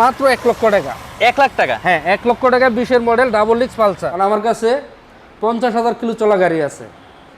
মাত্র এক লক্ষ টাকা। এক লাখ টাকা? হ্যাঁ এক লক্ষ টাকা বিশের মডেল ডাবল ডিক্স পালসার। আর আমার কাছে পঞ্চাশ হাজার কিলো চলা গাড়ি আছে।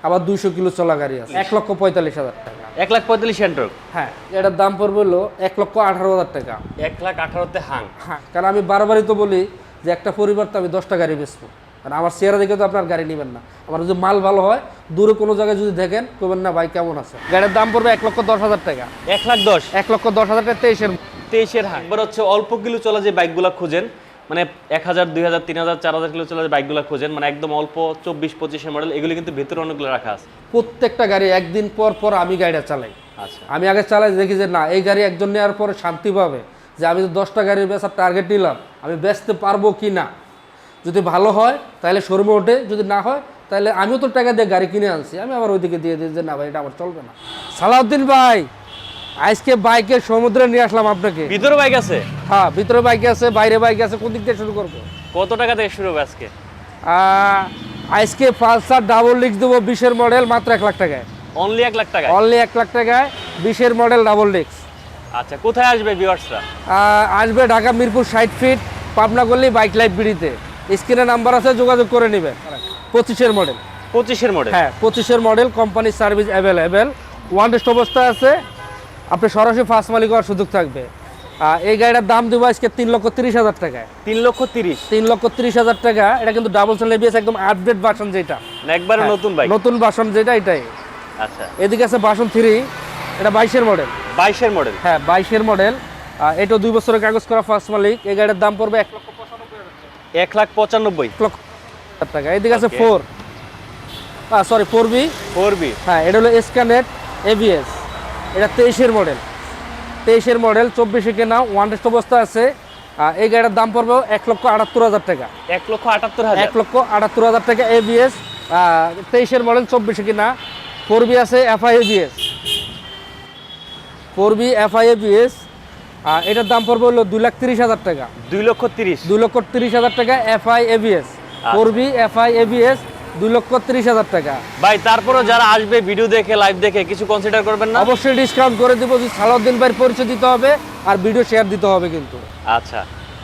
আবার দুইশো কিলো চলা গাড়ি আছে। এক লক্ষ পঁয়তাল্লিশ হাজার টাকা। এক লাখ পঁয়তাল্লিশ সেন্টর হ্যাঁ এটার দাম পড়বে হলো এক লক্ষ আঠারো হাজার টাকা। এক লাখ আঠারোতে হাং। হ্যাঁ কারণ আমি বারবারই তো বলি যে একটা পরিবার তো আমি দশটা গাড়ি বেচবো। কারণ আমার চেহারা দেখে তো আপনার গাড়ি নেবেন না। আমার যদি মাল ভালো হয় দূরে কোনো জায়গায় যদি দেখেন কবেন না ভাই কেমন আছে? গাড়ির দাম পড়বে এক লক্ষ দশ হাজার টাকা। এক লাখ দশ? এক লক্ষ দশ হাজার টাকা তেইশের তেইশের হাং এবার হচ্ছে অল্প কিলো চলা যে বাইকগুলো খোঁজেন মানে এক হাজার দুই হাজার তিন হাজার চার হাজার কিলো চলা যে বাইকগুলো খোঁজেন মানে একদম অল্প চব্বিশ পঁচিশের মডেল এগুলো কিন্তু ভিতরে অনেকগুলো রাখা আছে। প্রত্যেকটা গাড়ি একদিন পর পর আমি গাড়িটা চালাই। আচ্ছা। আমি আগে চালাই দেখি যে না এই গাড়ি একজন নেওয়ার পরে শান্তি পাবে যে আমি তো দশটা গাড়ির বেচার টার্গেট নিলাম আমি বেচতে পারব কি না? যদি ভালো হয় তাহলে শোরুমে ওঠে যদি না হয় তাহলে আমিও তো টাকা দিয়ে গাড়ি কিনে আনছি। আমি আবার ওইদিকে দিয়ে দিই যে না ভাই এটা আমার চলবে না। সালাউদ্দিন ভাই আজকে বাইকের সমুদ্রে নিয়ে আসলাম আপনাকে। ভিতরে বাইক আছে? হ্যাঁ ভিতরে বাইক আছে বাইরে বাইক আছে কোন দিক দিয়ে শুরু করব? কত টাকা থেকে শুরু হবে আজকে? আজকে পালসার ডাবল লিক্স দেবো বিশের মডেল মাত্র এক লাখ টাকায়। অনলি এক লাখ টাকা অনলি এক লাখ টাকায় বিশের মডেল ডাবল লিক্স আচ্ছা কোথায় আসবে ভিউয়ার্সরা আসবে ঢাকা মিরপুর ষাট ফিট পাবনা গল্লি বাইক লাইফ বিড়িতে। স্ক্রিনে নাম্বার আছে যোগাযোগ করে নেবেন। পঁচিশের মডেল পঁচিশের মডেল হ্যাঁ পঁচিশের মডেল কোম্পানির সার্ভিস অ্যাভেলেবেল ওয়ান টেস্ট অবস্থায় আছে। আপনি সরাসরি ফার্স্ট মালিক হওয়ার সুযোগ থাকবে। এই গাড়িটার দাম দেবো আজকে তিন লক্ষ তিরিশ হাজার টাকায়। তিন লক্ষ তিরিশ? তিন লক্ষ তিরিশ হাজার টাকা। এটা কিন্তু ডাবল সেল এবিএস একদম আপডেট ভার্সন যেটা। মানে একবারে হ্যাঁ, নতুন বাইক নতুন ভার্সন যেটা এটাই। আচ্ছা। এদিকে আছে ভার্সন থ্রি এটা বাইশের মডেল বাইশের মডেল হ্যাঁ বাইশের মডেল এটা দুই বছরের কাগজ করা ফার্স্ট মালিক। এই গাড়ির দাম পড়বে এক লক্ষ এক লাখ পঁচানব্বই। টাকা। এদিকে আছে. Four sorry four B four B হ্যাঁ এটা হলো এসকানেট এবিএস এটা তেইশের মডেল তেইশের মডেল চব্বিশে কেনা ওয়ান টেস্ট অবস্থা আছে। এই গাড়ির দাম পড়বে এক লক্ষ আটাত্তর হাজার টাকা। এক লক্ষ আটাত্তর হাজার। এক লক্ষ আটাত্তর হাজার টাকা এবিএস তেইশের মডেল চব্বিশে কিনা। ফোর বি আছে FI ABS four B FI ABS এটার দাম পড়বে হলো দুই লাখ তিরিশ হাজার টাকা। দুই লক্ষ তিরিশ। দুই লক্ষ তিরিশ হাজার টাকা FI ABS four B FI ABS দুই লক্ষ তিরিশ হাজার টাকা। ভাই তারপরও যারা আসবে ভিডিও দেখে লাইভ দেখে কিছু কনসিডার করবেন না? অবশ্যই ডিসকাউন্ট করে দিব যে সালাউদ্দিন ভাইয়ের পরিচয় দিতে হবে আর ভিডিও শেয়ার দিতে হবে কিন্তু। আচ্ছা।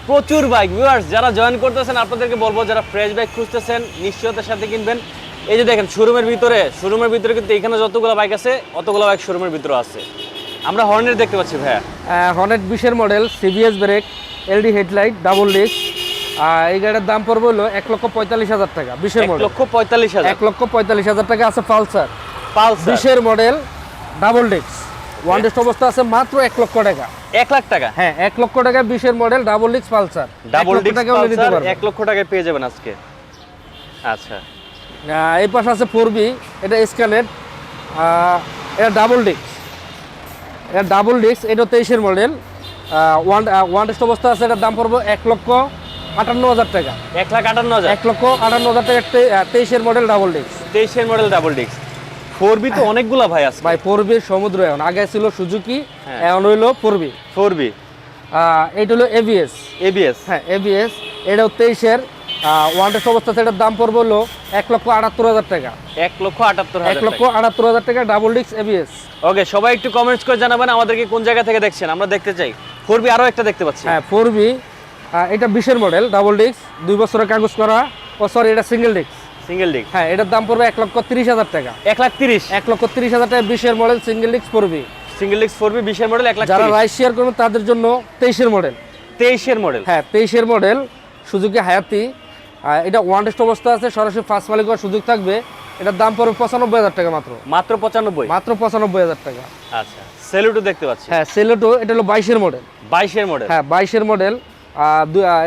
প্রচুর বাইক ভিউয়ার্স যারা জয়েন করতেছেন আপনাদেরকে বলব যারা ফ্রেশ বাইক খুঁজতেছেন নিশ্চয়তার সাথে কিনবেন। এই যে দেখেন শোরুমের ভিতরে শোরুমের ভিতরে কিন্তু এখানে যতগুলো বাইক আছে অতগুলো বাইক শোরুমের ভিতরে আছে। আমরা হর্নের দেখতে পাচ্ছি ভাইয়া। হনেট বিশের model CBS brake LED headlight double disc এই গাড়ির দাম পড়বে হলো এক লক্ষ পঁয়তাল্লিশ হাজার টাকা বিশের মডেল লক্ষ পঁয়তাল্লিশ হাজার। এক লক্ষ পঁয়তাল্লিশ হাজার টাকা আছে পালসার। পালসার। বিশের model double disc one test অবস্থা আছে মাত্র এক লক্ষ টাকা। এক লাখ টাকা? হ্যাঁ এক লক্ষ টাকা বিশের model double disc Pulsar. Double disc পারবেন এক লক্ষ টাকায় পেয়ে যাবেন আজকে। আচ্ছা। এই পাশে আছে ফোর বি এটা স্ক্যানেট এটা ডাবল ডিস্ক এটা ডাবল ডিস্ক এটা তেইশের মডেল ওয়ান ওয়ান টেস্ট অবস্থা আছে এটার দাম পড়ব এক লক্ষ আটান্ন হাজার টাকা। এক লাখ আটান্ন হাজার? এক লক্ষ আটান্ন হাজার টাকা তেইশের মডেল ডাবল ডিস্ক তেইশের model double disc four B তো অনেকগুলা ভাই আছে। ভাই ফোর বি সমুদ্র এখন। আগে ছিল সুজুকি হ্যাঁ। এখন হইল ফোর বি ফোর বি এইটা হলো এবিএস এবিএস হ্যাঁ এবিএস এটাও তেইশের। ওয়ান টেস্ট অবস্থা সেটার দাম পড়বে হলো এক লক্ষ আটাত্তর হাজার টাকা। এক লক্ষ আটাত্তর এক লক্ষ আটাত্তর হাজার টাকা ডাবল ডিস্ক এবিএস ওকে সবাই একটু কমেন্টস করে জানাবেন আমাদেরকে কোন জায়গা থেকে দেখছেন। আমরা দেখতে চাই। ফোর বি আরও একটা দেখতে পাচ্ছি। হ্যাঁ ফোর বি এটা বিশের মডেল ডাবল ডিস্ক দুই বছরের কাগজ করা। ও সরি এটা সিঙ্গেল ডিস্ক সিঙ্গেল ডিক হ্যাঁ এটার দাম পড়বে এক লক্ষ তিরিশ হাজার টাকা। এক লাখ তিরিশ। এক লক্ষ তিরিশ হাজার টাকা বিশের model single disc four single disc four বিশের মডেল এক লাখ যারা রাইস শেয়ার করবেন তাদের জন্য তেইশের মডেল তেইশের মডেল হ্যাঁ তেইশের মডেল সুজুকি হায়াতি এটা ওয়ান টেস্ট অবস্থা আছে সরাসরি ফার্স্ট মালিক হওয়ার সুযোগ থাকবে। এটার দাম পড়বে পঁচানব্বই হাজার টাকা মাত্র। মাত্র পঁচানব্বই? মাত্র পঁচানব্বই হাজার টাকা। আচ্ছা সেলুটও দেখতে পাচ্ছি। হ্যাঁ সেলেটো এটা হলো বাইশের মডেল বাইশের মডেল হ্যাঁ বাইশের মডেল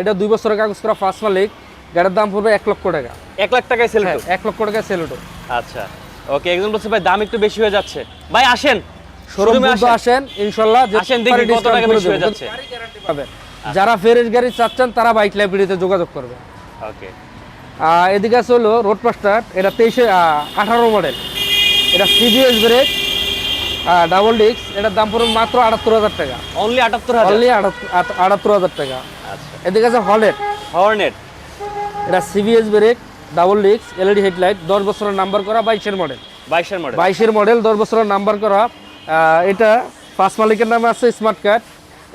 এটা দুই বছরের কাগজ করা ফার্স্ট মালিক। গাড়ির দাম পড়বে এক লক্ষ টাকা। এক লাখ টাকায় হ্যাঁ এক লক্ষ টাকা সেলেটো আচ্ছা ওকে একজন বলছে ভাই দাম একটু বেশি হয়ে যাচ্ছে। ভাই আসেন। শোরুমে আসেন। ইনশাল্লাহ। আসেন দেখি কত টাকা বেশি হয়ে যাচ্ছে। যারা ফেরেজ গাড়ি চাচ্ছেন তারা বাইক লাইব্রেরিতে যোগাযোগ করবে। ওকে এদিকে আছে হলো রোড মাস্টার এটা তেইশে আঠারো মডেল এটা সিবিএস ব্রেক ডাবল ডিস্ক এটার দাম পড়বে মাত্র আটাত্তর হাজার টাকা। অনলি আটাত্তর অনলি আটাত্তর হাজার টাকা। আচ্ছা। এদিকে আছে হলেট হর্নেট এটা CBS brake double disc LED headlight দশ বছরের নাম্বার করা বাইশের মডেল বাইশের মডেল বাইশের মডেল দশ বছরের নাম্বার করা। এটা পাঁচ মালিকের নামে আছে স্মার্ট কার্ড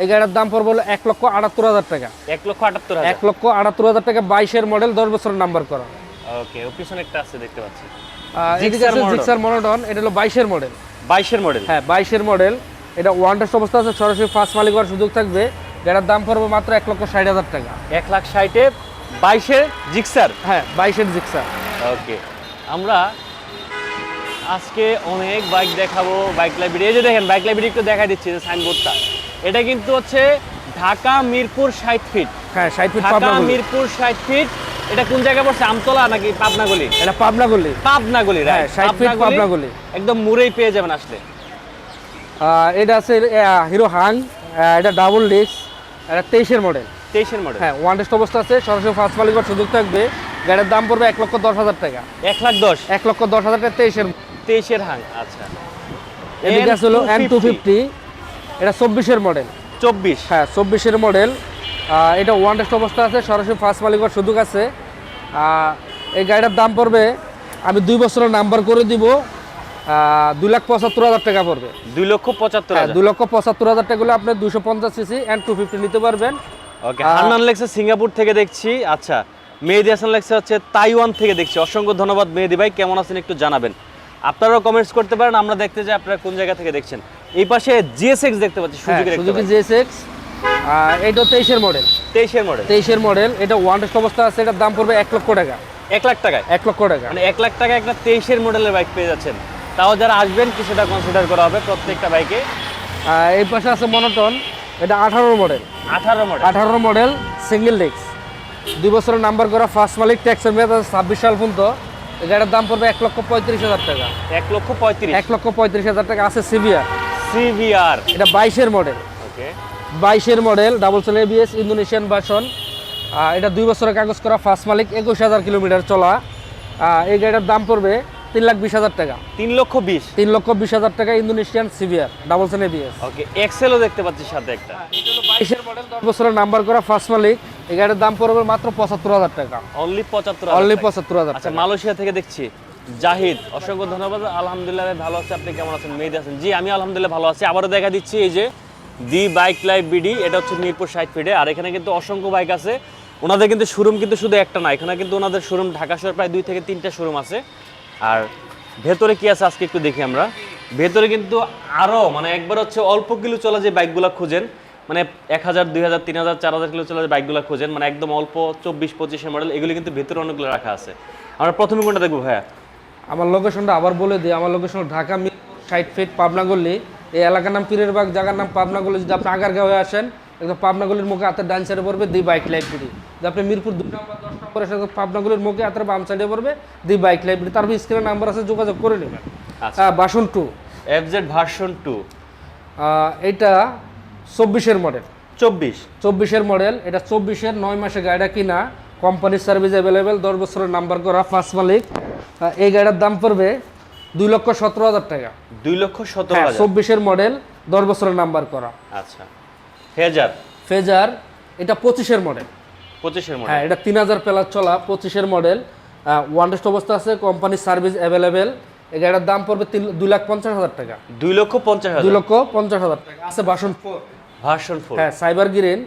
এই গাড়ির দাম পড়বে হলো এক লক্ষ আটাত্তর হাজার টাকা। এক লক্ষ আটাত্তর এক লক্ষ আটাত্তর হাজার টাকা বাইশের মডেল দশ বছরের নাম্বার করা। ওকে ও পিছনে একটা আছে দেখতে পাচ্ছি। এদিকে আছে জিক্সার মনোটন এটা হলো বাইশের মডেল বাইশের মডেল হ্যাঁ বাইশের মডেল এটা ওয়ান টেস্ট অবস্থা আছে সরাসরি ফার্স্ট মালিক হওয়ার সুযোগ থাকবে। দাম পড়বে মাত্র এক লক্ষ ষাট হাজার টাকা। এক লাখ ষাটে বাইশের জিক্সার হ্যাঁ বাইশের জিক্সার ওকে আমরা আজকে অনেক বাইক দেখাবো বাইক লাইব্রেরি এই যে দেখেন বাইক লাইব্রেরি একটু দেখা দিচ্ছি যে সাইনবোর্ডটা এটা কিন্তু হচ্ছে ঢাকা মিরপুর ষাট ফিট হ্যাঁ ষাট ফিট ঢাকা মিরপুর ষাট ফিট এটা কোন জায়গায় পড়ছে? আমতলা নাকি এটা পাবনা গলি পাবনা গলি হ্যাঁ, right? 60 feet পাবনা পাবনা গলি। একদম মুরেই পেয়ে যাবেন আসলে। এটা আছে হিরো হাং এটা ডাবল ডিস্ক এটা তেইশের মডেল তেইশের মডেল হ্যাঁ ওয়ান টেস্ট অবস্থা আছে। সরাসরি ফার্স্ট সুযোগ থাকবে। গাড়ির দাম পড়বে এক লক্ষ দশ হাজার টাকা। এক লাখ দশ? এক লক্ষ দশ হাজার টাকা তেইশের তেইশের হাং আচ্ছা। এদিকে আছে হলো এন টু ফিফটি এটা চব্বিশের মডেল চব্বিশ? হ্যাঁ চব্বিশের মডেল এটা ওয়ান টেস্ট অবস্থা আছে সরাসরি ফার্স্ট মালিক হওয়ার সুযোগ আছে। এই গাড়িটার দাম পড়বে আমি দুই বছরের নাম্বার করে দিব দুই লাখ পঁচাত্তর হাজার টাকা পড়বে। দুই লক্ষ পঁচাত্তর হ্যাঁ দুই লক্ষ পঁচাত্তর হাজার টাকা হলে আপনি দুশো পঞ্চাশ সিসি অ্যান্ড টু ফিফটি নিতে পারবেন। ওকে হান্নান সিঙ্গাপুর থেকে দেখছি। আচ্ছা মেহেদি হাসান লেগছে হচ্ছে তাইওয়ান থেকে দেখছি। অসংখ্য ধন্যবাদ মেহেদি ভাই কেমন আছেন একটু জানাবেন। আপনারাও কমেন্টস করতে পারেন আমরা দেখতে চাই আপনারা কোন জায়গা থেকে দেখছেন। এই পাশে জিএসএক্স দেখতে পাচ্ছি সুজুকি জিএস এক্স এটা তেইশের মডেল তেইশের মডেল তেইশের মডেল এটা ওয়ান টেস্ট অবস্থা আছে এটার দাম পড়বে এক লক্ষ টাকা। এক লাখ টাকায়? এক লক্ষ টাকা। মানে এক লাখ টাকা একটা তেইশের মডেলের বাইক পেয়ে যাচ্ছেন। তাও যারা আসবেন কিছুটা কনসিডার করা হবে প্রত্যেকটা বাইকে এই পাশে আছে মনোটন এটা আঠারো মডেল আঠারো মডেল আঠারো মডেল সিঙ্গেল ডিস্ক দুই বছরের নাম্বার করা ফার্স্ট মালিক ট্যাক্সের মেয়াদ আছে ছাব্বিশ সাল পর্যন্ত। গাড়ির দাম পড়বে এক লক্ষ পঁয়ত্রিশ হাজার টাকা। এক লক্ষ পঁয়ত্রিশ। এক লক্ষ পঁয়ত্রিশ হাজার টাকা আছে সিভিআর সিভিআর এটা বাইশের মডেল ওকে। বাইশের model double sell ABS Indonesian version এটা দুই বছরের কাগজ করা ফার্স্ট মালিক একুশ হাজার কিলোমিটার চলা। এই গাড়িটার দাম পড়বে তিন লাখ বিশ হাজার টাকা। তিন লক্ষ বিশ। তিন লক্ষ বিশ হাজার টাকা Indonesian CVR double cell ABS okay এক্সেলও দেখতে পাচ্ছি সাথে একটা। বাইশের মডেল দশ বছরের নাম্বার করা ফার্স্ট মালিক। এই গাড়ির দাম পড়বে মাত্র পঁচাত্তর হাজার টাকা। অনলি পঁচাত্তর অনলি পঁচাত্তর হাজার আচ্ছা মালয়েশিয়া থেকে দেখছি। জাহিদ অসংখ্য ধন্যবাদ। আলহামদুলিল্লাহ ভালো আছে আপনি কেমন আছেন? মেহেদি আছেন জি আমি আলহামদুলিল্লাহ ভালো আছি। আবারও দেখা দিচ্ছি এই যে দি বাইক লাইভ বিডি এটা হচ্ছে মিরপুর সাইড ফিডে। আর এখানে কিন্তু অসংখ্য বাইক আছে। ওনাদের কিন্তু শোরুম কিন্তু শুধু একটা না এখানে কিন্তু ওনাদের শোরুম ঢাকা শহর প্রায় দুই থেকে তিনটা শোরুম আছে। আর ভেতরে কি আছে আজকে একটু দেখি আমরা। ভেতরে কিন্তু আরও মানে একবার হচ্ছে অল্প কিলো চলা যে বাইকগুলো খুঁজেন মানে এক হাজার দুই হাজার তিন হাজার চার হাজার কিলো চলে যে বাইকগুলো খোঁজেন মানে একদম অল্প চব্বিশ পঁচিশের মডেল এগুলি কিন্তু ভেতরে অনেকগুলো রাখা আছে। আমরা প্রথমে কোনটা দেখব ভাইয়া? আমার লোকেশনটা আবার বলে দিই আমার location Dhaka side fit Pabna গল্লি এই এলাকার নাম পীরের বাগ জায়গার নাম পাবনা গল্লি যদি আপনি আগারগাঁও হয়ে আসেন একদম পাবনা গলির মুখে হাতের ডান সাইডে পড়বে দি বাইক লাইব্রেরি যদি আপনি মিরপুর দুই নম্বর দশ নম্বর এসে পাবনা গলির মুখে হাতের বাম সাইডে পড়বে দি বাইক লাইব্রেরি তারপর স্ক্রিনের নাম্বার আছে যোগাযোগ করে নেবেন। হ্যাঁ বাসন টু এফজেড ভার্সন টু এটা চব্বিশের মডেল। চব্বিশ। চব্বিশের মডেল এটা চব্বিশের নয় মাসে গাড়িটা কিনা কোম্পানির সার্ভিস অ্যাভেলেবেল দশ বছরের নাম্বার করা ফার্স্ট মালিক। এই গাড়ির দাম পড়বে দুই লক্ষ সতেরো হাজার টাকা। দুই লক্ষ সতেরো হ্যাঁ চব্বিশের মডেল দশ বছরের নাম্বার করা। আচ্ছা। হেজার ফেজার এটা পঁচিশের মডেল। পঁচিশের মডেল। হ্যাঁ এটা তিন হাজার প্লাস চলা পঁচিশের মডেল। ওয়ান টেস্ট অবস্থা আছে কোম্পানির সার্ভিস অ্যাভেলেবেল এই গাড়ির দাম পড়বে তিন দুই লাখ পঞ্চাশ হাজার টাকা। দুই লক্ষ পঞ্চাশ দুই লক্ষ পঞ্চাশ হাজার টাকা। আছে বাসন ফোর ভার্সন ফোর। হ্যাঁ সাইবার গ্রিন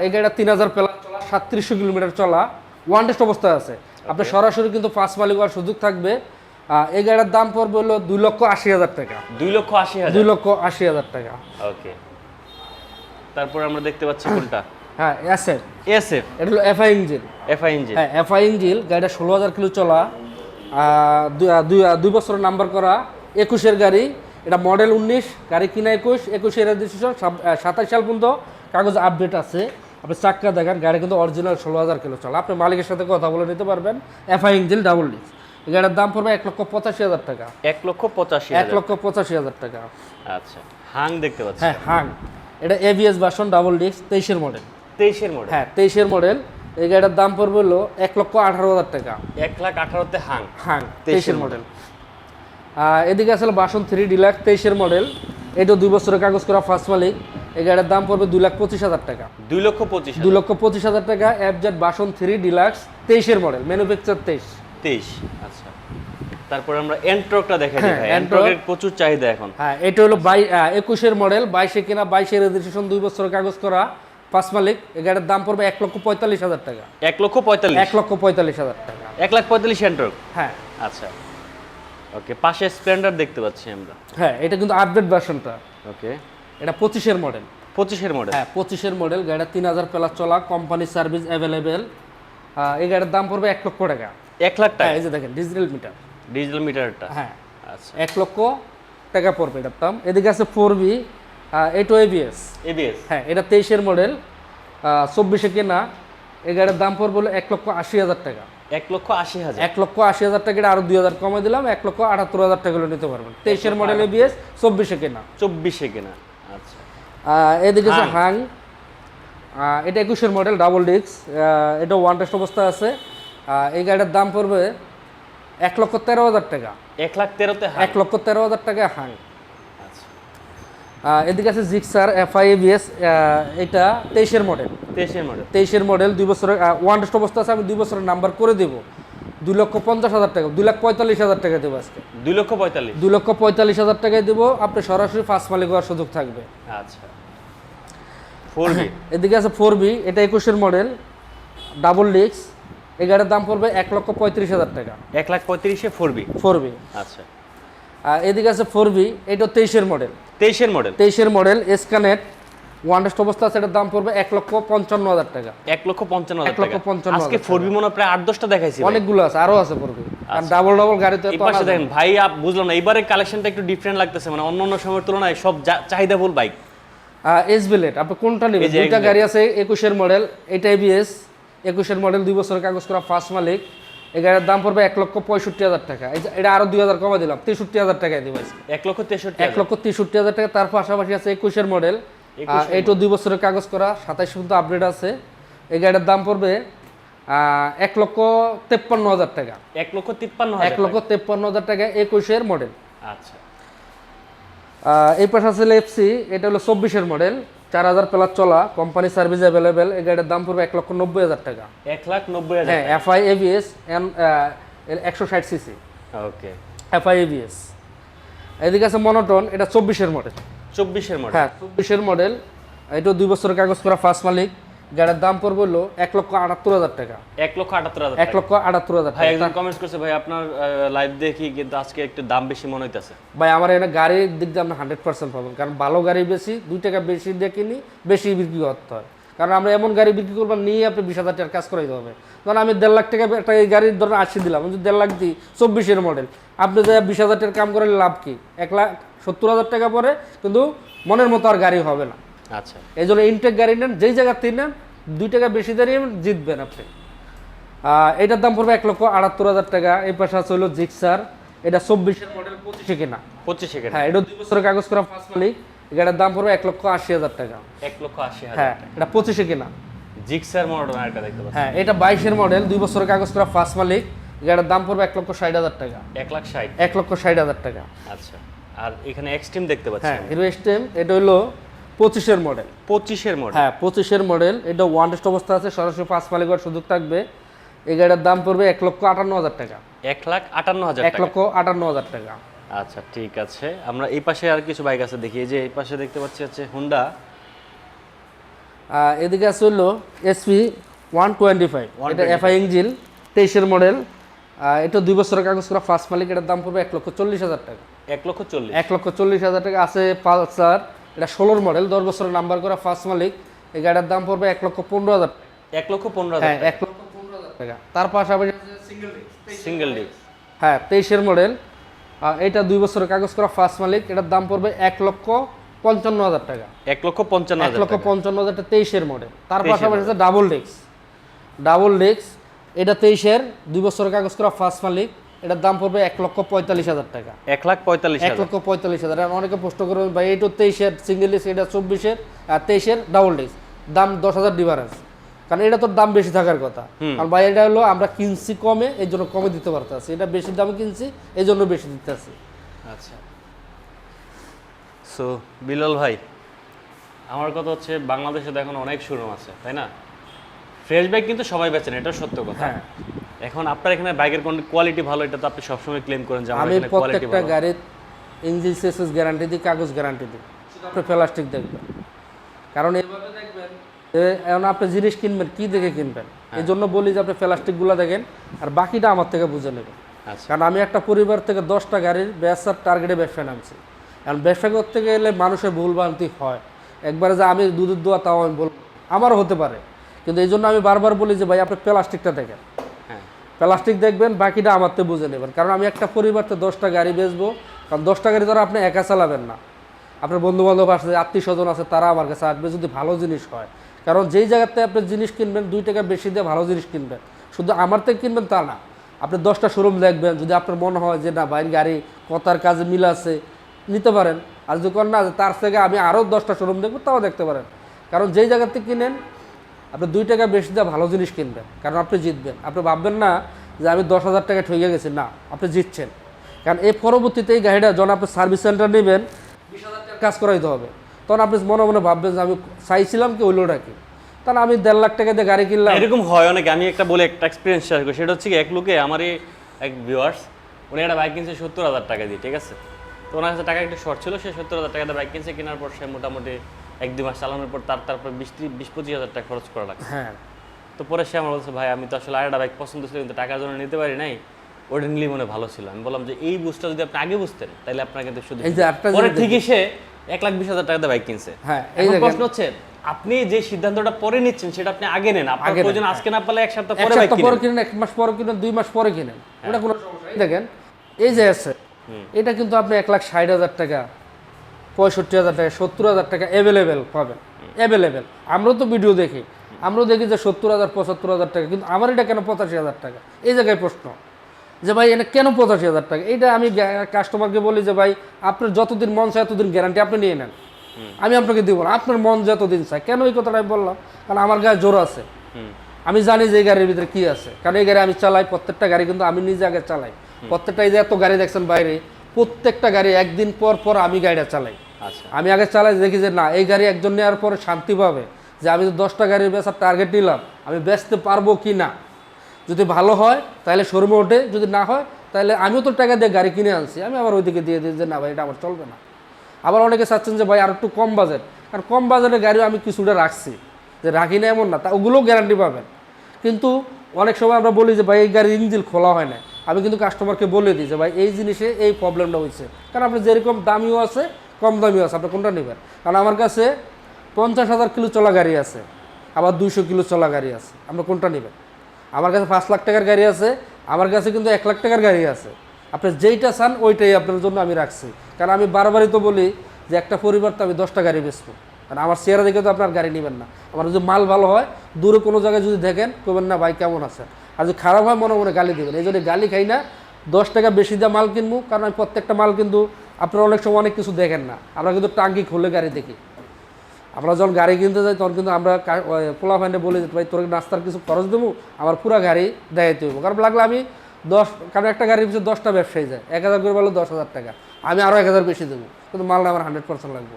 এই গাড়িটা তিন হাজার প্লাস চলা সাতত্রিশশো কিলোমিটার চলা ওয়ান টেস্ট অবস্থায় আছে। আপনি সরাসরি কিন্তু ফার্স্ট মালিক হওয়ার সুযোগ থাকবে। এই গাড়ির দাম পড়বে হলো দুই লক্ষ আশি হাজার টাকা। দুই লক্ষ আশি হাজার। দুই লক্ষ আশি হাজার টাকা। ওকে তারপর আমরা দেখতে পাচ্ছি কোনটা? হ্যাঁ অ্যাসেট এস এফ এটা হলো এফআই ইঞ্জিন এফআই ইঞ্জিন হ্যাঁ এফআই ইঞ্জিন গাড়িটা ষোলো হাজার কিলো চলা দুই- বছরের নাম্বার করা একুশের গাড়ি এটা মডেল উনিশ গাড়ি কিনা একুশ একুশের রেজিস্ট্রেশন সাতাশ সাল পর্যন্ত কাগজ আপডেট আছে। আপনি চাক্কা দেখেন গাড়ি কিন্তু অরিজিনাল ষোলো হাজার কিলো চলে। আপনি মালিকের সাথে কথা বলে নিতে পারবেন। এফআই ইঞ্জিন ডাবল ডিস্ক এই গাড়ির দাম পড়বে এক লক্ষ পঁচাশি হাজার টাকা। এক লক্ষ পঁচাশি এক লক্ষ পঁচাশি হাজার টাকা। আচ্ছা হাং দেখতে পাচ্ছি। হ্যাঁ হাং। এটা এবিএস ভার্সন ডাবল ডিস্ক তেইশের মডেল তেইশের মডেল হ্যাঁ তেইশের মডেল এই গাড়ির দাম পড়বে হলো এক লক্ষ আঠারো হাজার টাকা। এক লাখ আঠারোতে হাং। তেইশের তেইশের মডেল এদিকে আসলে বাসন থ্রি ডিলাক্স তেইশের মডেল এটা দুই বছরের কাগজ করা ফার্স্ট মালিক। এই গাড়ির দাম পড়বে দুই লাখ পঁচিশ হাজার টাকা। দুই লক্ষ পঁচিশ দুই লক্ষ পঁচিশ হাজার টাকা এফজেড বাসন থ্রি ডিলাক্স তেইশের মডেল ম্যানুফ্যাকচার তেইশ। তেইশ আচ্ছা। তারপর আমরা এন্ট্রকটা দেখে ভাই এন্ট্রকের প্রচুর চাহিদা এখন। হ্যাঁ এটা হলো বাই একুশের মডেল বাইশে কেনা বাইশে রেজিস্ট্রেশন দুই বছরের কাগজ করা পাঁচ মালিক। এই গাড়ির দাম পড়বে এক লক্ষ পঁয়তাল্লিশ হাজার টাকা। এক লক্ষ পঁয়তাল্লিশ। এক লক্ষ পঁয়তাল্লিশ হাজার টাকা। এক লাখ পঁয়তাল্লিশ এন্ট্রক হ্যাঁ। আচ্ছা। ওকে পাশে স্প্লেন্ডার দেখতে পাচ্ছি আমরা। হ্যাঁ এটা কিন্তু আপডেট ভার্সনটা ওকে এটা পঁচিশের মডেল পঁচিশের মডেল হ্যাঁ পঁচিশের মডেল গাড়িটা তিন হাজার প্লাস চলা কোম্পানি সার্ভিস অ্যাভেলেবেল এই গাড়ির দাম পড়বে এক লক্ষ টাকা। এক লাখ হ্যাঁ টাকা এই যে দেখেন ডিজিটাল মিটার ডিজিটাল মিটারটা হ্যাঁ। আচ্ছা। এক লক্ষ টাকা পড়বে এটার দাম। এদিকে আছে ফোর বি এটো এবিএস এবিএস হ্যাঁ এটা তেইশের মডেল চব্বিশে কেনা। এই গাড়ির দাম পড়বে হলো এক লক্ষ আশি হাজার টাকা। এক লক্ষ আশি হাজার। এক লক্ষ আশি হাজার টাকা আরও দুই হাজার কমে দিলাম এক লক্ষ আটাত্তর হাজার টাকা নিতে পারবেন। তেইশের মডেল এবিএস চব্বিশে কেনা। চব্বিশে কিনা আচ্ছা। এদিকে হাং। হাং এটা একুশের মডেল ডাবল ডিস্ক এটা ওয়ান টেস্ট অবস্থা আছে। এই গাড়ির দাম পড়বে এক লক্ষ তেরো হাজার টাকা। এক লাখ তেরোতে এক লক্ষ তেরো হাজার টাকা হাং এদিকে আছে জিক্সার এফআই এবিএস এটা তেইশের মডেল তেইশের মডেল তেইশের মডেল দুই বছরের ওয়ান টেস্ট অবস্থা আছে আমি দুই বছরের নাম্বার করে দেবো। দুই লক্ষ পঞ্চাশ হাজার টাকা দুই লাখ পঁয়তাল্লিশ হাজার টাকা দেবো আজকে। দুই লক্ষ পঁয়তাল্লিশ। দুই লক্ষ পঁয়তাল্লিশ হাজার টাকায় দেবো আপনি সরাসরি ফার্স্ট মালিক হওয়ার সুযোগ থাকবে। আচ্ছা। ফোর বি এদিকে আছে ফোর বি এটা একুশের মডেল ডাবল ডিক্স এই গাড়ির দাম পড়বে এক লক্ষ পঁয়ত্রিশ হাজার টাকা। এক লাখ পঁয়ত্রিশে ফোর বি ফোর বি আচ্ছা। এদিকে আছে ফোর বি এটা তেইশের মডেল তেইশের মডেল তেইশের মডেল এসকানেট ওয়ান টেস্ট অবস্থা আছে এটার দাম পড়বে এক লক্ষ পঞ্চান্ন হাজার টাকা। এক লক্ষ পঞ্চান্ন এক লক্ষ পঞ্চান্ন আজকে ফোর বি মনে প্রায় আট দশটা দেখাইছি। অনেকগুলো আছে আরও আছে ফোর বি ডাবল ডাবল গাড়িতে পাশে দেখেন ভাই আপ বুঝলাম না এবারে কালেকশনটা একটু ডিফারেন্ট লাগতেছে মানে অন্য অন্য সময়ের তুলনায় সব যা- চাহিদাফুল বাইক এস বিলেট আপনি কোনটা নেবেন? দুইটা গাড়ি আছে একুশের মডেল এটা এবিএস একুশের মডেল দুই বছরের কাগজ করা ফার্স্ট মালিক। এই গাড়ির দাম পড়বে এক লক্ষ পঁয়ষট্টি হাজার টাকা। এটা আরও দুই হাজার কমে দিলাম তেষট্টি হাজার টাকায় দিব এক লক্ষ তেষট্টি এক লক্ষ তেষট্টি হাজার টাকা তার পাশাপাশি আছে একুশের মডেল এইটা দুই বছরের কাগজ করা সাতাইশ পর্যন্ত আপডেট আছে। এই গাড়ির দাম পড়বে আহ, এক লক্ষ তেপ্পান্ন হাজার টাকা। এক লক্ষ তিপ্পান্ন এক লক্ষ তেপ্পান্ন হাজার টাকা একুশের মডেল আচ্ছা। এই পাশে আছে এফসি এটা হলো চব্বিশের মডেল চার হাজার প্লাস চলা কোম্পানি সার্ভিস অ্যাভেলেবেল এই গাড়ির দাম পড়বে এক লক্ষ নব্বই হাজার টাকা। এক লাখ নব্বই হাজার হ্যাঁ এফআই এভিএস এম একশো ষাট সিসি ওকে এফআই এভিএস এদিকে আছে মনোটন এটা চব্বিশের মডেল চব্বিশের মডেল হ্যাঁ চব্বিশের মডেল এটা দুই বছরের কাগজ করা ফার্স্ট মালিক। গাড়ির দাম পড়বে হলো এক লক্ষ আটাত্তর হাজার টাকা। এক লক্ষ আটাত্তর হাজার এক লক্ষ আটাত্তর হাজার ভাই একজন কমেন্টস করছে ভাই আপনার লাইভ দেখি কিন্তু আজকে একটু দাম বেশি মনে হইতাছে। ভাই আমার এখানে গাড়ির দিক দিয়ে আপনি হান্ড্রেড পার্সেন্ট পাবেন কারণ ভালো গাড়ি বেশি দুই টাকা বেশি দিয়ে কিনি বেশি বিক্রি করতে হয়। কারণ আমরা এমন গাড়ি বিক্রি করব নিয়ে আপনি বিশ হাজার টাকার কাজ করাইতে হবে। ধরুন আমি দেড় লাখ টাকা একটা এই গাড়ির ধরুন আশি দিলাম আমি যদি দেড় লাখ দিই চব্বিশের মডেল আপনি যে বিশ হাজার টাকার কাম করার লাভ কি? এক লাখ সত্তর হাজার টাকা পরে কিন্তু মনের মতো আর গাড়ি হবে না। আচ্ছা। এই জন্য ইনটেক গাড়ি নেন যেই জায়গাতে নেন দুই টাকা বেশি দাঁড়িয়ে জিতবেন আপনি। এটার দাম পড়বে এক লক্ষ আটাত্তর হাজার টাকা। এই পাশে আছে হলো জিক্সার এটা চব্বিশের মডেল পঁচিশে কেনা। পঁচিশ সেকেন্ড হ্যাঁ এটা দুই বছরের কাগজ করা ফার্স্ট মালিক। এটার দাম পড়বে এক লক্ষ আশি হাজার টাকা। এক লক্ষ আশি হ্যাঁ এটা পঁচিশে কেনা। জিক্সার মডেল আরেকটা দেখতে পাচ্ছি। হ্যাঁ এটা বাইশের মডেল দুই বছরের কাগজ করা ফার্স্ট মালিক। এটার দাম পড়বে এক লক্ষ ষাট হাজার টাকা। এক লাখ ষাট। এক লক্ষ ষাট হাজার টাকা। আচ্ছা। আর এখানে এক্সট্রিম দেখতে পাচ্ছি হ্যাঁ হিরো এস্টেম এটা হলো পঁচিশের মডেল পঁচিশের মডেল হ্যাঁ পঁচিশের মডেল এটা ওয়ান টেস্ট অবস্থা আছে সরাসরি পাঁচ মালিক হওয়ার সুযোগ থাকবে। এই গাড়ির দাম পড়বে এক লক্ষ আটান্ন হাজার টাকা। এক লাখ আটান্ন হাজার এক লক্ষ আটান্ন হাজার টাকা। আচ্ছা ঠিক আছে। আমরা এই পাশে আর কিছু বাইক আছে দেখি। এই যে এই পাশে দেখতে পাচ্ছি হচ্ছে হুন্ডা এদিকে আছে হলো এসপি ওয়ান টোয়েন্টি ফাইভ এটা এফআই ইঞ্জিন তেইশের মডেল এটা দুই বছরের কাগজ করা ফার্স্ট মালিক এটার দাম পড়বে এক লক্ষ চল্লিশ হাজার টাকা। এক লক্ষ চল্লিশ। এক লক্ষ চল্লিশ হাজার টাকা। আছে পালসার এটা ষোলোর মডেল দশ বছরের নাম্বার করা ফার্স্ট মালিক। এই গাড়ির দাম পড়বে এক লক্ষ পনেরো হাজার এক লক্ষ পনেরো হ্যাঁ হাজার এক লক্ষ পনেরো হাজার টাকা। তার পাশাপাশি সিঙ্গেল ডিস্ক হ্যাঁ তেইশের মডেল এটা দুই বছরের কাগজ করা ফার্স্ট মালিক। এটার দাম পড়বে এক লক্ষ পঞ্চান্ন হাজার টাকা। এক লক্ষ পঞ্চান্ন এক লক্ষ পঞ্চান্ন হাজার তেইশের মডেল তার পাশাপাশি আছে ডাবল ডেস্ক ডাবল ডেস্ক এটা তেইশের দুই বছরের কাগজ করা ফার্স্ট মালিক। এটার দাম পড়বে এক লক্ষ পঁয়তাল্লিশ হাজার টাকা। এক লাখ পঁয়তাল্লিশ এক লক্ষ পঁয়তাল্লিশ হাজার। আর অনেকে প্রশ্ন করবে ভাই এইটা তেইশের সিঙ্গেল ডিস্ক এটা চব্বিশের আর তেইশের ডাবল ডিস্ক দাম দশ হাজার ডিফারেন্স কারণ এটা তো দাম বেশি থাকার কথা। কারণ ভাই এটা হলো আমরা কিনছি কমে এই জন্য কমে দিতে পারতেছি। এটা বেশি দামে কিনছি এই জন্য বেশি দিতেছি। আচ্ছা। সো বিলাল ভাই। আমার কথা হচ্ছে বাংলাদেশে তো এখন অনেক শোরুম আছে তাই না? ফ্রেশ ব্যাগ কিন্তু সবাই বেচেন এটা সত্য কথা। হ্যাঁ। এখন আপনার এখানে বাইকের কোন কোয়ালিটি ভালো এটা তো আপনি সবসময় ক্লেম করেন যে আমার আমি এখানে কোয়ালিটি প্রত্যেকটা ভালো। গাড়ির ইঞ্জিন সেসেস গ্যারান্টি দিই কাগজ গ্যারান্টি দিই। আপনি প্লাস্টিক দেখবেন। কারণ এইভাবে দেখবেন যে এখন আপনি জিনিস কিনবেন কি দেখে কিনবেন? হ্যাঁ। এই জন্য বলি যে আপনি প্লাস্টিকগুলো দেখেন আর বাকিটা আমার থেকে বুঝে নেবেন। আচ্ছা। কারণ আমি একটা পরিবার থেকে দশটা গাড়ির ব্যবসার টার্গেটে ব্যবসা নামছি। কারণ ব্যবসা করতে গেলে মানুষের ভুলভ্রান্তি হয়। একবারে যে আমি দুধের দোয়া তাও আমি বলব আমারও হতে পারে। কিন্তু এই জন্য আমি বারবার বলি যে ভাই আপনি প্লাস্টিকটা দেখেন। প্লাস্টিক দেখবেন, বাকিটা আমার থেকে বুঝে নেবেন। কারণ আমি একটা পরিবারতে দশটা গাড়ি বেচবো, কারণ দশটা গাড়ি ধরো আপনি একা চালাবেন না। আপনার বন্ধু বান্ধব আছে আত্মীয় স্বজন আছে, তারা আমার কাছে আসবে যদি ভালো জিনিস হয়। কারণ যেই জায়গাতে আপনি জিনিস কিনবেন, দুই টাকা বেশি দিয়ে ভালো জিনিস কিনবেন। শুধু আমার থেকে কিনবেন তা না। আপনি দশটা শোরুম দেখবেন, যদি আপনার মনে হয় যে না বাইরের গাড়ি, কথার কাজে মিল আছে, নিতে পারেন। আর যদি না, তার থেকে আমি আরও দশটা শোরুম দেখব, তাও দেখতে পারেন। কারণ যেই জায়গাতে কিনেন আপনি দুই টাকা বেশি দিয়ে ভালো জিনিস কিনবেন, কারণ আপনি জিতবেন। আপনি ভাববেন না যে আমি দশ হাজার টাকা ঠকে গেছি, না, আপনি জিতছেন। কারণ এই পরবর্তীতে এই গাড়িটা যখন আপনি সার্ভিস সেন্টার নেবেন, বিশ হাজার কাজ করাইতে হবে। তখন আপনি মনে মনে ভাববেন যে আমি চাইছিলাম কি ওইলোটা কি? তাহলে আমি দেড় লাখ টাকা দিয়ে গাড়ি কিনলাম। এরকম হয় অনেকে, আমি একটা বলে একটা এক্সপিরিয়েন্স শেয়ার করি, সেটা হচ্ছে এক লোকে, আমারই এক ভিউয়ার্স উনি একটা বাইক কিনছে সত্তর হাজার টাকা দিয়ে, ঠিক আছে? তো ওনার কাছে টাকা একটু শর্ট ছিল, সে সত্তর হাজার টাকা দিয়ে বাইক কিনছে, কেনার পর সে মোটামুটি এক দুই মাস চালানোর পর তার তারপর বিশ ত্রিশ বিশ পঁচিশ হাজার টাকা খরচ করা লাগছে। হ্যাঁ। তো পরে সে আমার বলছে ভাই আমি তো আসলে আরেকটা বাইক পছন্দ ছিল কিন্তু টাকার জন্য নিতে পারি নাই। ওটা নিলে মনে ভালো ছিল। আমি বললাম যে এই বুঝটা যদি আপনি আগে বুঝতেন তাহলে আপনার কিন্তু শুধু এই যে একটা পরে ঠিকই সে এক লাখ বিশ হাজার টাকা দিয়ে বাইক কিনছে। হ্যাঁ এখন প্রশ্ন হচ্ছে আপনি যে সিদ্ধান্তটা পরে নিচ্ছেন সেটা আপনি আগে নেন। আপনার প্রয়োজন আজকে না পারলে এক সপ্তাহ পরে বাইক পরে কিনেন। এক মাস পরে কিনেন দুই মাস পরে কিনেন। ওটা কোনো সমস্যা। দেখেন এই যে আছে এটা কিন্তু আপনি এক লাখ ষাট হাজার টাকা পঁয়ষট্টি হাজার টাকা সত্তর হাজার টাকা অ্যাভেলেবেল পাবেন। অ্যাভেলেবেল আমরাও তো ভিডিও দেখি। আমরাও দেখি যে সত্তর হাজার পঁচাত্তর হাজার টাকা কিন্তু আমার এটা কেন পঁচাশি হাজার টাকা? এই জায়গায় প্রশ্ন। যে ভাই এটা কেন পঁচাশি হাজার টাকা? এটা আমি কাস্টমারকে বলি যে ভাই আপনার যতদিন মন চায় এতদিন গ্যারান্টি আপনি নিয়ে নেন। আমি আপনাকে দিব না। আপনার মন যতদিন চায়। কেন এই কথাটা আমি বললাম? কারণ আমার গায়ে জোর আছে। আমি জানি যে এই গাড়ির ভিতরে কি আছে। কারণ এই গাড়ি আমি চালাই প্রত্যেকটা গাড়ি কিন্তু আমি নিজে আগে চালাই। প্রত্যেকটা এই যে এত গাড়ি দেখছেন বাইরে প্রত্যেকটা গাড়ি একদিন পর পর আমি গাড়িটা চালাই। আচ্ছা। আমি আগে চালাই দেখি যে না এই গাড়ি একজন নেওয়ার পরে শান্তি পাবে যে আমি তো দশটা গাড়ির বেচার টার্গেট নিলাম আমি বেচতে পারব কি না? যদি ভালো হয় তাহলে শোরুমে ওঠে যদি না হয় তাহলে আমিও তো টাকা দিয়ে গাড়ি কিনে আনছি আমি আবার ওইদিকে দিয়ে দিই যে না ভাই এটা আমার চলবে না। আবার অনেকে চাচ্ছেন যে ভাই আর একটু কম বাজেট কারণ কম বাজেটের গাড়িও আমি কিছুটা রাখছি যে রাখি না এমন না তা ওগুলোও গ্যারান্টি পাবেন। কিন্তু অনেক সময় আমরা বলি যে ভাই এই গাড়ির ইঞ্জিন খোলা হয় না আমি কিন্তু কাস্টমারকে বলে দিই যে, ভাই, এই জিনিসে এই প্রবলেমটা হয়েছে কারণ আপনি যেরকম দামিও আছে, কম দামিও আছে, আপনি কোনটা নেবেন? কারণ আমার কাছে পঞ্চাশ হাজার কিলো চলা গাড়ি আছে, আবার দুইশো কিলো চলা গাড়ি আছে, আপনি কোনটা নেবেন? আমার কাছে পাঁচ লাখ টাকার গাড়ি আছে, আমার কাছে কিন্তু এক লাখ টাকার গাড়ি আছে। আপনি যেইটা চান, ওইটাই আপনার জন্য আমি রাখছি। কারণ আমি বারবারই তো বলি যে, একটা পরিবার তো আমি দশটা গাড়ি বেচবো। কারণ আমার চেহারা দেখে তো আপনার গাড়ি নেবেন না। আমার যদি মাল ভালো হয়, দূরে কোনো জায়গায় যদি দেখেন কবেন না, ভাই, কেমন আছে আর যদি খারাপ হয়, মনে মনে গালি দেবেন। এই জন্য গালি খাই না। দশ টাকা বেশি দিয়ে মাল কিনবো, কারণ আমি প্রত্যেকটা মাল কিন্তু আপনারা অনেক সময় অনেক কিছু দেখেন না। আমরা কিন্তু টাঙ্কি খুলে গাড়ি দেখি। আমরা যখন গাড়ি কিনতে যাই, তখন কিন্তু আমরা পোলা ফাইন্ডে বলি ভাই, তোর নাস্তার কিছু খরচ দেবো? আমার পুরো গাড়ি দেখাইতে হইব। কারণ লাগলে আমি দশ, কারণ একটা গাড়ির পিছনে দশটা ব্যবসায়ী যায়। এক হাজার করে বলে দশ হাজার টাকা। আমি আরও এক হাজার বেশি দেবো। কিন্তু মালটা আমার হান্ড্রেড পার্সেন্ট লাগবে।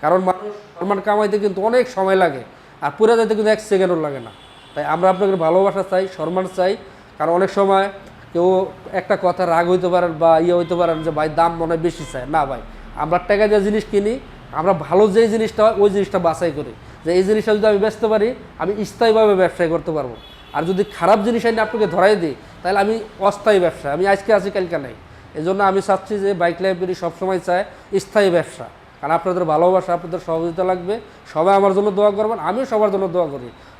কারণ মানুষ সম্মান কামাইতে কিন্তু অনেক সময় লাগে। আর পুরো যাইতে কিন্তু এক সেকেন্ডও লাগে না। তাই আমরা আপনাকে ভালোবাসা চাই, সম্মান চাই। কারণ অনেক সময় কেউ একটা কথা রাগ হইতে পারেন বা ইয়ে হইতে পারেন যে, ভাই, দাম মনে বেশি চায়। না ভাই, আমরা টাকা দিয়ে জিনিস কিনি, আমরা ভালো যেই জিনিসটা হয়, ওই জিনিসটা বাছাই করি। যে এই জিনিসটা যদি আমি বেচতে পারি, আমি স্থায়ীভাবে ব্যবসায় করতে পারব। আর যদি খারাপ জিনিস আইনি আপনাকে ধরাই দিই, তাহলে আমি অস্থায়ী ব্যবসা। আমি আজকে আছি, কালকে নাই। এই জন্য আমি চাচ্ছি যে, বাইক লাইব্রেরি সবসময় চায় স্থায়ী ব্যবসা। কারণ আপনাদের ভালোবাসা, আপনাদের সহযোগিতা লাগবে। সবাই আমার জন্য দোয়া করবেন, আমিও সবার জন্য দোয়া করি।